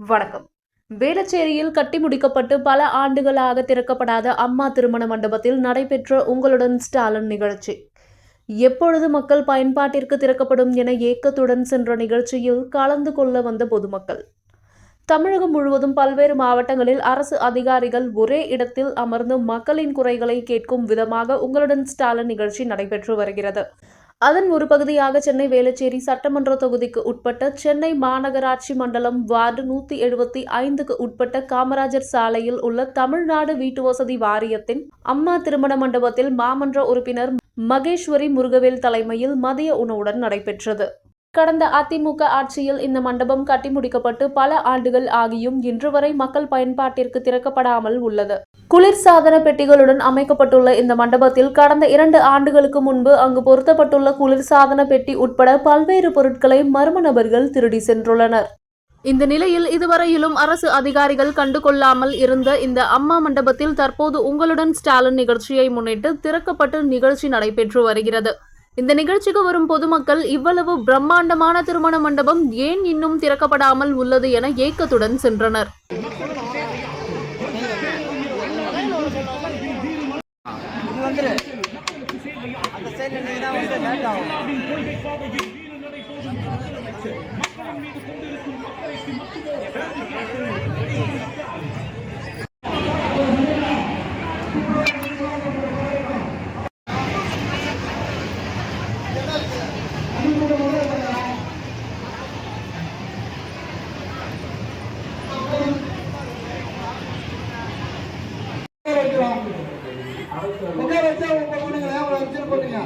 வணக்கம். வேளச்சேரியில் கட்டி முடிக்கப்பட்டு பல ஆண்டுகளாக திறக்கப்படாத அம்மா திருமண மண்டபத்தில் நடைபெற்ற உங்களுடன் ஸ்டாலின் நிகழ்ச்சி. எப்பொழுது மக்கள் பயன்பாட்டிற்கு திறக்கப்படும் என ஏக்கத்துடன் சென்ற நிகழ்ச்சியில் கலந்து கொள்ள வந்த பொதுமக்கள். தமிழகம் முழுவதும் பல்வேறு மாவட்டங்களில் அரசு அதிகாரிகள் ஒரே இடத்தில் அமர்ந்து மக்களின் குறைகளை கேட்கும் விதமாக உங்களுடன் ஸ்டாலின் நிகழ்ச்சி நடைபெற்று வருகிறது. அதன் ஒரு பகுதியாக சென்னை வேளச்சேரி சட்டமன்ற தொகுதிக்கு உட்பட்ட சென்னை மாநகராட்சி மண்டலம் வார்டு நூத்தி எழுபத்தி ஐந்துக்கு உட்பட்ட காமராஜர் சாலையில் உள்ள தமிழ்நாடு வீட்டுவசதி வாரியத்தின் அம்மா திருமண மண்டபத்தில் மாமன்ற உறுப்பினர் மகேஸ்வரி முருகவேல் தலைமையில் மதிய உணவுடன் நடைபெற்றது. கடந்த அதிமுக ஆட்சியில் இந்த மண்டபம் கட்டி முடிக்கப்பட்டு பல ஆண்டுகள் ஆகியும் இன்று வரை மக்கள் பயன்பாட்டிற்கு திறக்கப்படாமல் உள்ளது. குளிர்சாதன பெட்டிகளுடன் அமைக்கப்பட்டுள்ள இந்த மண்டபத்தில் கடந்த இரண்டு ஆண்டுகளுக்கு முன்பு அங்கு பொருத்தப்பட்டுள்ள குளிர்சாதன பெட்டி உட்பட பல்வேறு பொருட்களை மர்ம நபர்கள் திருடி சென்றுள்ளனர். இந்த நிலையில் இதுவரையிலும் அரசு அதிகாரிகள் கண்டுகொள்ளாமல் இருந்த இந்த அம்மா மண்டபத்தில் தற்போது உங்களுடன் ஸ்டாலின் நிகழ்ச்சியை முன்னிட்டு திறக்கப்பட்டு நிகழ்ச்சி நடைபெற்று வருகிறது. இந்த நிகழ்ச்சிக்கு வரும் பொதுமக்கள் இவ்வளவு பிரம்மாண்டமான திருமண மண்டபம் ஏன் இன்னும் திறக்கப்படாமல் உள்ளது என ஏக்கத்துடன் சென்றனர். இது வந்துரு உட்கார வச்சா உங்க பொண்ணுங்க வச்சு போட்டீங்க.